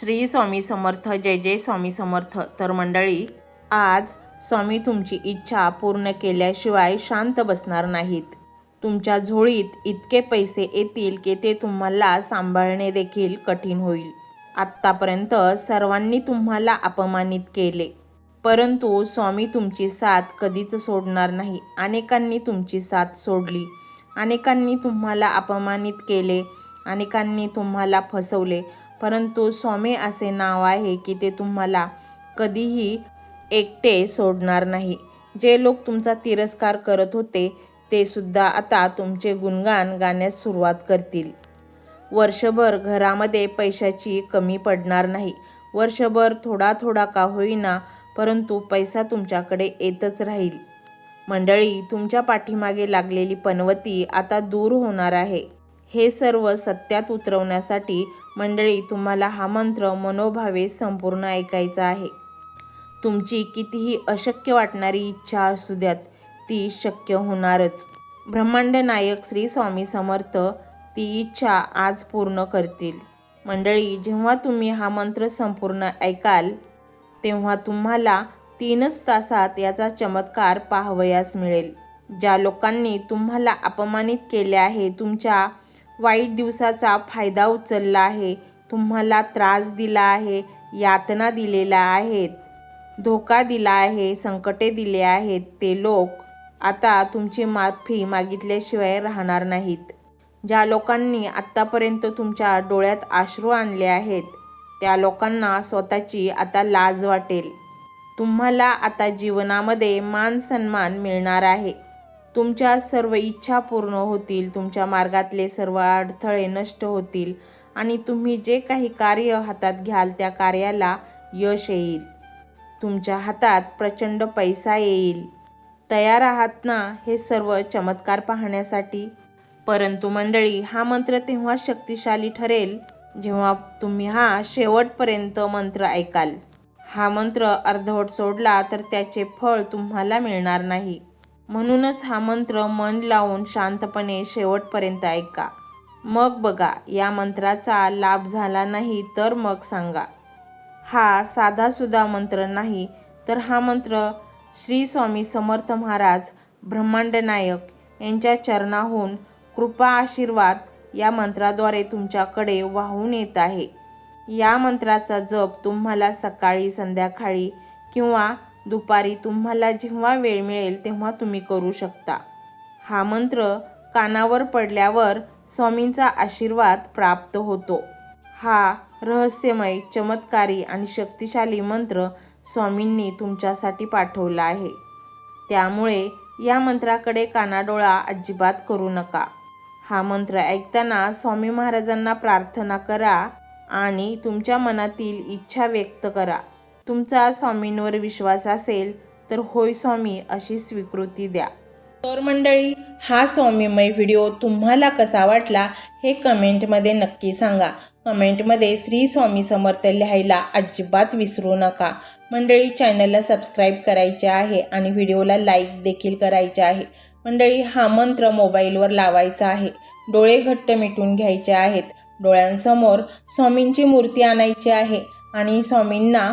श्री स्वामी समर्थ जय जय स्वामी समर्थ. तर मंडळी आज स्वामी तुमची इच्छा पूर्ण केल्याशिवाय शांत बसणार नाहीत. तुमच्या झोळीत इतके पैसे येतील की ते तुम्हाला सांभाळणे देखील कठीण होईल. आत्तापर्यंत सर्वांनी तुम्हाला अपमानित केले. परंतु स्वामी तुमची साथ कधीच सोडणार नाही. अनेकांनी तुमची साथ सोडली. अनेकांनी तुम्हाला अपमानित केले. अनेकांनी तुम्हाला फसवले. परंतु स्वामी असे नाव आहे की ते तुम्हाला कधीही एकटे सोडणार नाही. जे लोक तुमचा तिरस्कार करत होते ते सुद्धा आता तुमचे गुणगान गाण्यास सुरुवात करतील. वर्षभर घरामध्ये पैशाची कमी पडणार नाही. वर्षभर थोडा थोडा का होईना परंतु पैसा तुमच्याकडे येतच राहील. मंडळी तुमच्या पाठीमागे लागलेली पनवती आता दूर होणार आहे. हे सर्व सत्यात उतरवण्यासाठी मंडळी तुम्हाला हा मंत्र मनोभावे संपूर्ण ऐकायचा आहे. तुमची कितीही अशक्य वाटणारी इच्छा असू द्यात ती शक्य होणारच. ब्रह्मांड नायक श्री स्वामी समर्थ ती इच्छा आज पूर्ण करतील. मंडळी जेव्हा तुम्ही हा मंत्र संपूर्ण ऐकाल तेव्हा तुम्हाला तीनच तासात याचा चमत्कार पाहावयास मिळेल. ज्या लोकांनी तुम्हाला अपमानित केले आहे तुमच्या वाईट दिवसाचा फायदा उचलला आहे. तुम्हाला त्रास दिला आहे यातना दिलेल्या आहेत धोका दिला आहे संकटे दिले आहेत ते लोक. आता तुमची माफी मागितल्याशिवाय राहणार नाहीत. ज्या लोकांनी आत्तापर्यंत तुमच्या डोळ्यात आश्रू आणले आहेत त्या लोकांना स्वतःची आता लाज वाटेल. तुम्हाला आता जीवनामध्ये मान सन्मान मिळणार आहे. तुमच्या सर्व इच्छा पूर्ण होतील तुमच्या मार्गातले सर्व अडथळे नष्ट होतील आणि तुम्ही जे काही कार्य हातात घ्याल त्या कार्याला यश येईल. तुमच्या हातात प्रचंड पैसा येईल. तयार आहात ना हे सर्व चमत्कार पाहण्यासाठी? परंतु मंडळी हा मंत्र तेव्हा शक्तिशाली ठरेल जेव्हा तुम्ही हा शेवटपर्यंत मंत्र ऐकाल. हा मंत्र अर्धवट सोडला तर त्याचे फळ तुम्हाला मिळणार नाही. म्हणूनच हा मंत्र मन लावून शांतपणे शेवटपर्यंत ऐका. मग बघा या मंत्राचा लाभ झाला नाही तर मग सांगा. हा साधासुद्धा मंत्र नाही तर हा मंत्र श्री स्वामी समर्थ महाराज ब्रह्मांडनायक यांच्या चरणाहून कृपा आशीर्वाद या मंत्राद्वारे तुमच्याकडे वाहून येत आहे. या मंत्राचा जप तुम्हाला सकाळी संध्याकाळी किंवा दुपारी तुम्हाला जेव्हा वेळ मिळेल तेव्हा तुम्ही करू शकता. हा मंत्र कानावर पडल्यावर स्वामींचा आशीर्वाद प्राप्त होतो. हा रहस्यमय चमत्कारी आणि शक्तिशाली मंत्र स्वामींनी तुमच्यासाठी पाठवला आहे. त्यामुळे या मंत्राकडे कानाडोळा अजिबात करू नका. हा मंत्र ऐकताना स्वामी महाराजांना प्रार्थना करा आणि तुमच्या मनातील इच्छा व्यक्त करा. तुमचा स्वामींवर विश्वास असेल तर होय स्वामी अशी स्वीकृती द्या. तर मंडळी हा स्वामीमय व्हिडिओ तुम्हाला कसा वाटला हे कमेंटमध्ये नक्की सांगा. कमेंटमध्ये श्री स्वामी समर्थ लिहायला अजिबात विसरू नका. मंडळी चॅनलला सबस्क्राईब करायचे आहे आणि व्हिडिओला लाईक देखील करायचे आहे. मंडळी हा मंत्र मोबाईलवर लावायचा आहे. डोळे घट्ट मिटून घ्यायचे आहेत. डोळ्यांसमोर स्वामींची मूर्ती आणायची आहे आणि स्वामींना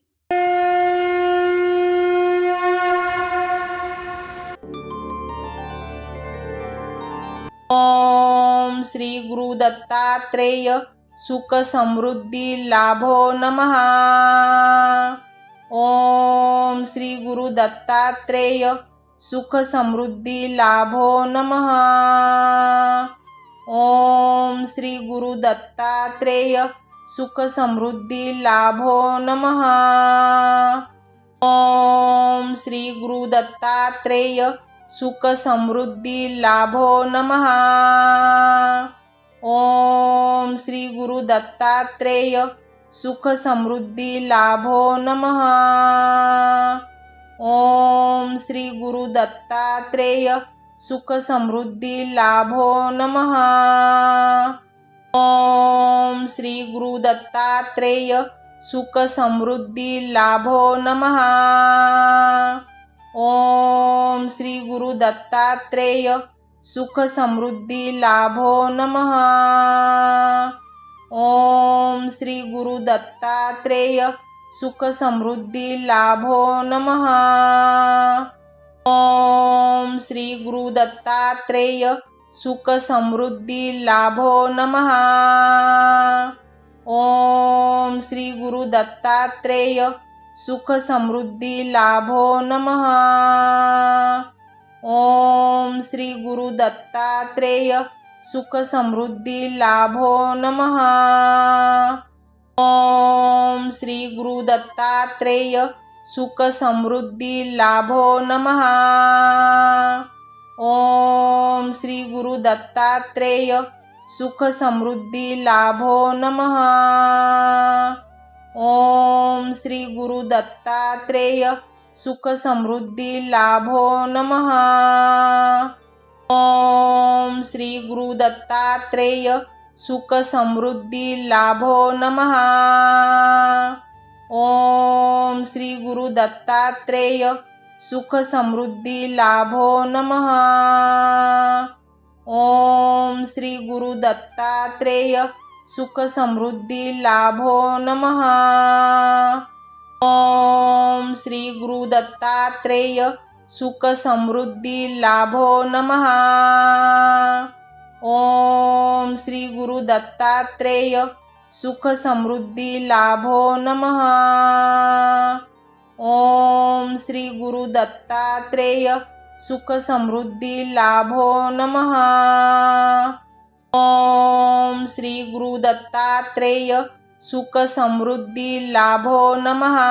श्री गुरु दत्तात्रेय सुख समृद्धी लाभो नमः। ओम श्री गुरु दत्तात्रेय सुख समृद्धी लाभो नमः। ओम श्री गुरु दत्तात्रेय सुख समृद्धी लाभो नमः। ओम श्री गुरु दत्तात्रेय सुख समृद्धी लाभो नमः। श्री गुरु दत्तात्रेय सुख समृद्धी लाभो नमः। ओम श्री गुरु दत्तात्रेय सुख समृद्धी लाभो नमः। ओम श्री गुरु दत्तात्रेय सुख समृद्धी लाभो नमः। ओम श्री गुरु दत्तात्रेय सुख समृद्धी लाभो नमः। ओम श्री गुरु दत्तात्रेय सुख समृद्धी लाभो नमः। ओम श्री गुरु दत्तात्रेय सुख समृद्धी लाभो नमः। ओम श्री गुरु दत्तात्रेय सुख समृद्धी लाभो नमः। ओम श्री गुरु दत्तात्रेय सुख समृद्धी लाभो नम। ओम श्री गुरु दत्तात्रेय सुख समृद्धी लाभो नम। ओम श्री गुरु दत्तात्रेय सुख समृद्धी लाभो नम। ओम श्री गुरु दत्तात्रेय सुख समृद्धी लाभो नमः। ओम श्री गुरु दत्तात्रेय सुख समृद्धी लाभो नमः। ओम श्री गुरु दत्तात्रेय सुख समृद्धी लाभो नमः। ओम श्री गुरु दत्तात्रेय सुख समृद्धी लाभो नमः। ओम श्री गुरु दत्तात्रेय सुख समृद्धी लाभो नमः। ओम श्री गुरु दत्तात्रेय सुख समृद्धी लाभो नमः। ओम श्री गुरु दत्तात्रेय सुख समृद्धी लाभो नमः। ओम श्री गुरु दत्तात्रेय सुख समृद्धी लाभो नमहा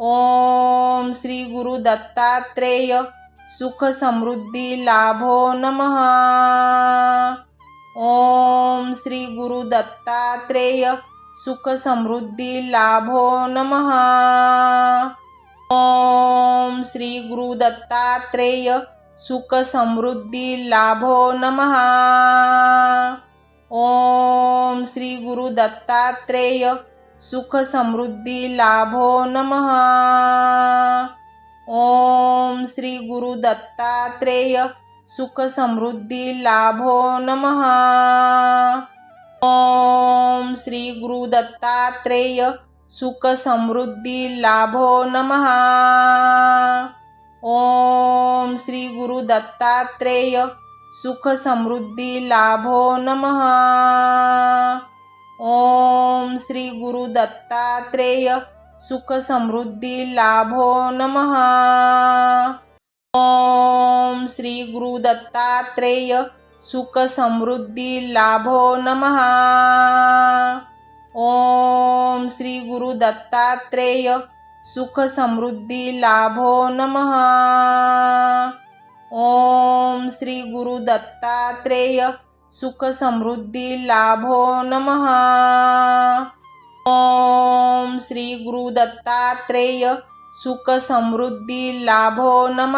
ओम श्री गुरु दत्तात्रेय सुख समृद्धी लाभो नमः। ओम श्री गुरु दत्तात्रेय सुख समृद्धी लाभो नमहा ओम श्री गुरु दत्तात्रेय सुख समृद्धी लाभो नमः। ओम श्री गुरु दत्तात्रेय सुख समृद्धी लाभो नमः। ओम श्री गुरु दत्तात्रेय सुख समृद्धी लाभो नम। ओम श्री गुरु दत्तात्रेय सुख समृद्धी लाभो नम। ओम श्री गुरु दत्तात्रेय सुख समृद्धी लाभो नमः। ओम श्री गुरु दत्तात्रेय सुख समृद्धी लाभो नमः। ओम श्री गुरु दत्तात्रेय सुख समृद्धी लाभो नमः। ओम श्री गुरु दत्तात्रेय सुख समृद्धी लाभो नमः। ओम श्री गुरु दत्तात्रेय सुख समृद्धी लाभो नम। ओम श्री गुरु दत्तात्रेय सुख समृद्धी लाभो नम।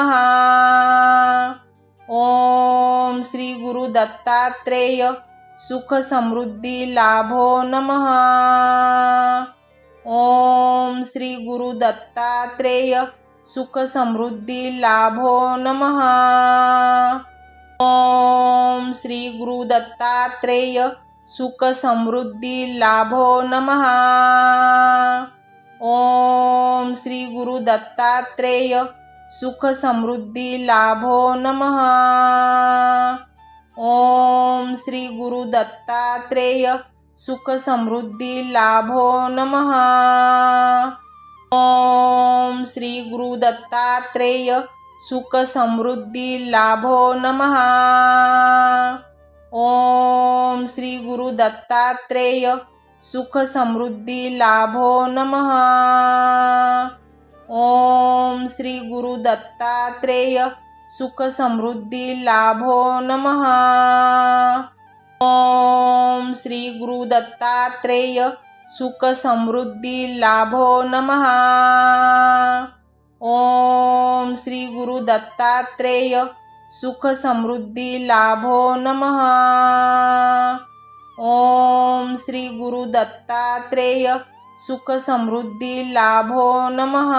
ओम श्री गुरु दत्तात्रेय सुख समृद्धी लाभो नम। ओम श्री गुरु दत्तात्रेय सुख समृद्धी लाभो नमः। ओम श्री गुरु दत्तात्रेय सुख समृद्धी लाभो नमः। ओम श्री गुरु दत्तात्रेय सुख समृद्धी लाभो नमः। ओम श्री गुरु दत्तात्रेय सुख समृद्धी लाभो नमः। ओम श्री गुरु दत्तात्रेय सुख समृद्धी लाभो नमः। ओम श्री गुरु दत्तात्रेय सुख समृद्धी लाभो नमः। ओम श्री गुरु दत्तात्रेय सुख समृद्धी लाभो नमः। ओम श्री गुरु दत्तात्रेय सुख समृद्धी लाभो नमहा ओम श्री गुरु दत्तात्रेय सुख समृद्धी लाभो नमः। ओम श्री गुरु दत्तात्रेय सुख समृद्धी लाभो नमः।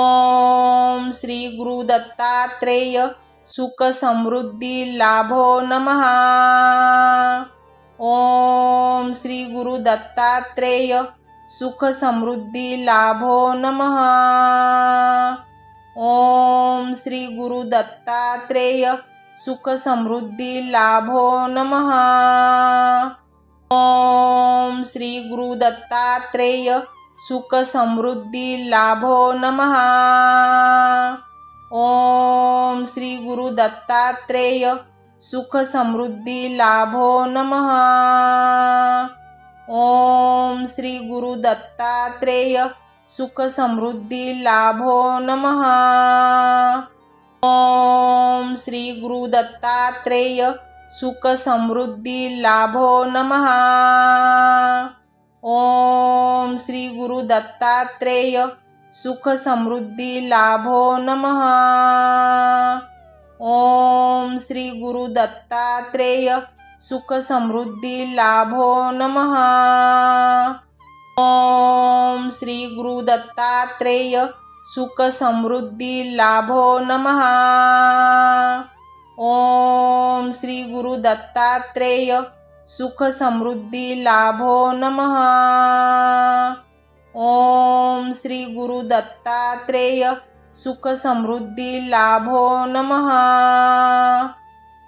ओम श्री गुरु दत्तात्रेय सुख समृद्धी लाभो नमः। ओम श्री गुरु दत्तात्रेय सुख समृद्धी लाभो नमः। ओम श्री गुरु दत्तात्रेय सुख समृद्धी लाभो नम। ओम श्री गुरु दत्तात्रेय सुख समृद्धी लाभो नम। ओम श्री गुरु दत्तात्रेय सुख समृद्धी लाभो नमः। ओम श्री गुरु दत्तात्रेय सुख समृद्धी लाभो नमः। ओम श्री गुरु दत्तात्रेय सुख समृद्धी लाभो नमः। ओम श्री गुरु दत्तात्रेय सुख समृद्धी लाभो नमः। ओम श्री गुरु दत्तात्रेय सुख समृद्धी लाभो नमः। ओम श्री गुरु दत्तात्रेय सुख समृद्धी लाभो नम। ओम श्री गुरु दत्तात्रेय सुख समृद्धी लाभो नम। ओम श्री गुरु दत्तात्रेय सुख समृद्धी लाभो नम।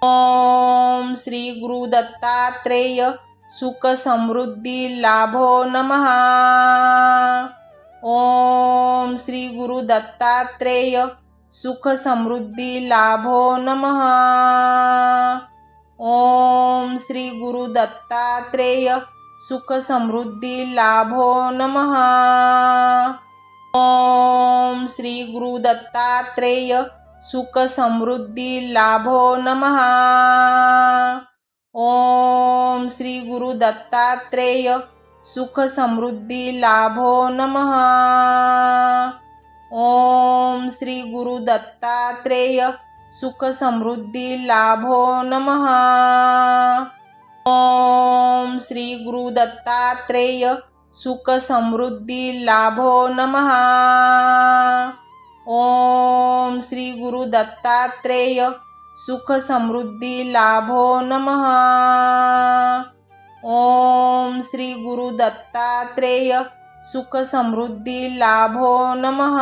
ओम श्री गुरु दत्तात्रेय सुख समृद्धी लाभो नमः। ओम श्री गुरु दत्तात्रेय सुख समृद्धी लाभो नम। ओम श्री गुरु दत्तात्रेय सुख समृद्धी लाभो नमः। ओम श्री गुरु दत्तात्रेय सुख समृद्धी लाभो नमः। ओम श्री गुरु दत्तात्रेय सुख समृद्धी लाभो नमः। ओम श्री गुरु दत्तात्रेय सुख समृद्धी लाभो नमः। ओम श्री गुरु दत्तात्रेय सुख समृद्धी लाभो नमः। ओम श्री गुरु दत्तात्रेय सुख समृद्धी लाभो नमः। ओम श्री गुरु दत्तात्रेय सुख समृद्धी लाभो नमः।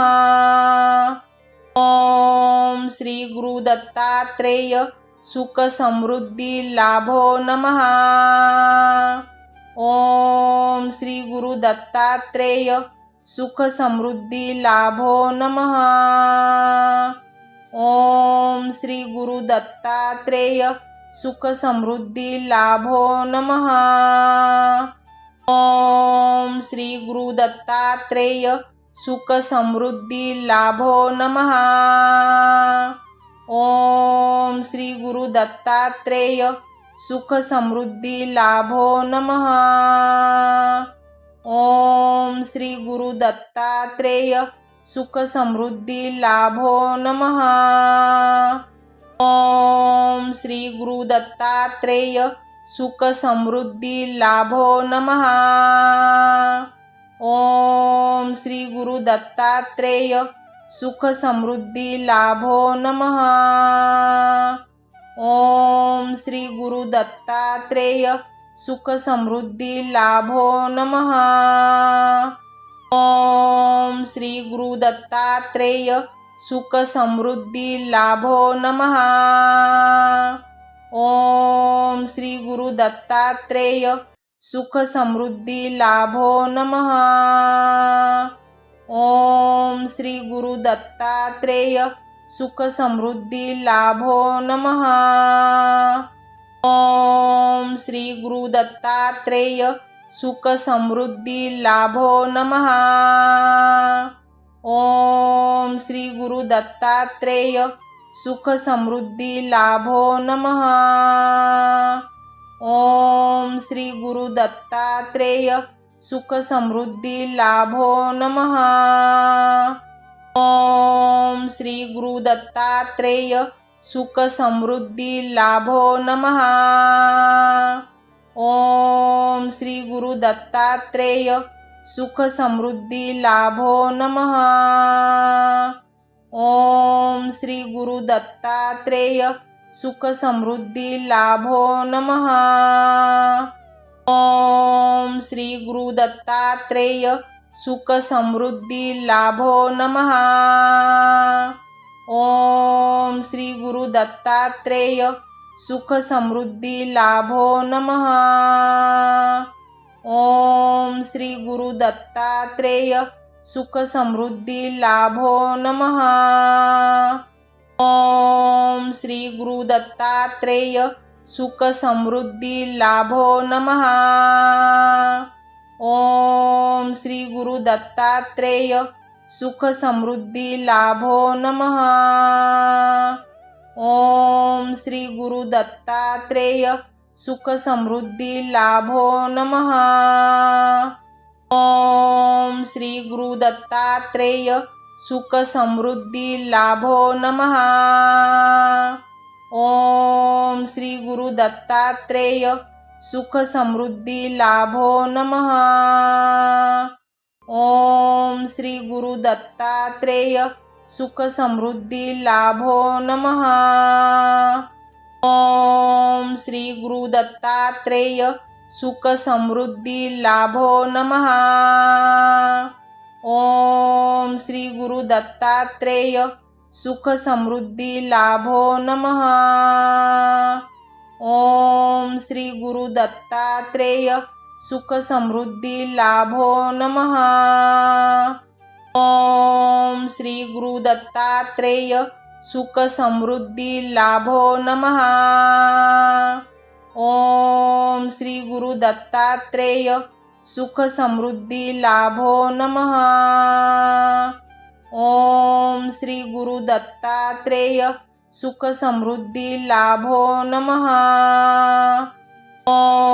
ओम श्री गुरु दत्तात्रेय सुख समृद्धी लाभो नमः। ओम श्री गुरु दत्तात्रेय सुख समृद्धी लाभो नमः। ओम श्री गुरु दत्तात्रेय सुख समृद्धी लाभो नमः। ओम श्री गुरु दत्तात्रेय सुख समृद्धी लाभो नम। ओम श्री गुरु दत्तात्रेय सुख समृद्धी लाभो नमः। ओम श्री गुरु दत्तात्रेय सुख समृद्धी लाभो नमः। ओम श्री गुरु दत्तात्रेय सुख समृद्धी लाभो नमः। ओम श्री गुरु दत्तात्रेय सुख समृद्धी लाभो नमः। ओम श्री गुरु दत्तात्रेय सुख समृद्धी लाभो नमः। ओम श्री गुरु दत्तात्रेय सुख समृद्धी लाभो नमः। ओम श्री गुरु दत्तात्रेय सुख समृद्धी लाभो नम। ओम श्री गुरु दत्तात्रेय सुख समृद्धी लाभो नमः। ओम श्री गुरु दत्तात्रेय सुख समृद्धी लाभो नमः। ओम श्री गुरु दत्तात्रेय सुख समृद्धी लाभो नमः। ओम श्री गुरु दत्तात्रेय सुख समृद्धी लाभो नमः। दत्तात्रेय सुख समृद्धी लाभो नमः। ओम श्री गुरु दत्तात्रेय सुख समृद्धी लाभो नमः। ओम श्री गुरु दत्तात्रेय सुख समृद्धी लाभो नमहा ओम श्री गुरु दत्तात्रेय सुख समृद्धी लाभो नमः। ओम श्री गुरु दत्तात्रेय सुख समृद्धी लाभो नमः। ओम श्री गुरु दत्तात्रेय सुख समृद्धी लाभो नमः। ओम श्री गुरु दत्तात्रेय सुख समृद्धी लाभो नमः। ओम श्री गुरु दत्तात्रेय सुख समृद्धी लाभो नम। ओम श्री गुरु दत्तात्रेय सुख समृद्धी लाभो नमः। ओम श्री गुरु दत्तात्रेय सुख समृद्धी लाभो नम। ओम श्री गुरु दत्तात्रेय सुख समृद्धी लाभो नमः। ओम श्री गुरु दत्तात्रेय सुख समृद्धी लाभो नमः। ओम श्री गुरु दत्तात्रेय सुख समृद्धी लाभो नमः। ओम श्री गुरु दत्तात्रेय सुख समृद्धी लाभो नमः। ओम श्री गुरु दत्तात्रेय सुख समृद्धी लाभो नमः। ओम श्री गुरु दत्तात्रेय सुख समृद्धी लाभो नमः। ओम श्री गुरु दत्तात्रेय सुख समृद्धी लाभो नमः। ओम श्री गुरु दत्तात्रेय सुख समृद्धी लाभो नमः। ओम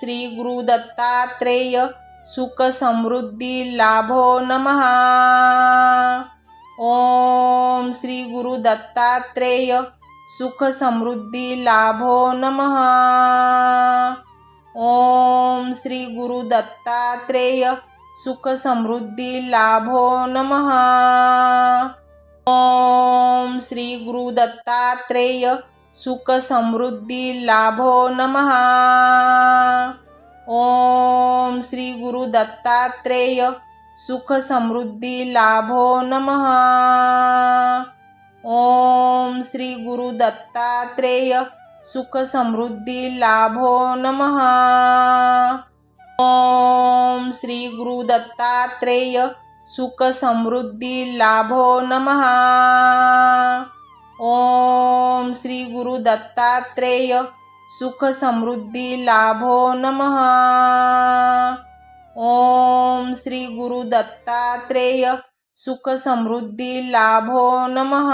श्री गुरु दत्तात्रेय सुख समृद्धी लाभो नमः। ओम श्री गुरु दत्तात्रेय सुख समृद्धी लाभो नमः। ओम श्री गुरु दत्तात्रेय सुख समृद्धी लाभो नमः। ओम श्री गुरु दत्तात्रेय सुख समृद्धी लाभो नमः। ओम श्री गुरु दत्तात्रेय सुख समृद्धी लाभो नमः। ओम श्री गुरु दत्तात्रेय सुख समृद्धी लाभो नमः। ओम श्री गुरु दत्तात्रेय सुख समृद्धी लाभो नमः। ओम श्री गुरु दत्तात्रेय सुख समृद्धी लाभो नम। ओम श्री गुरु दत्तात्रेय सुख समृद्धी लाभो नमः।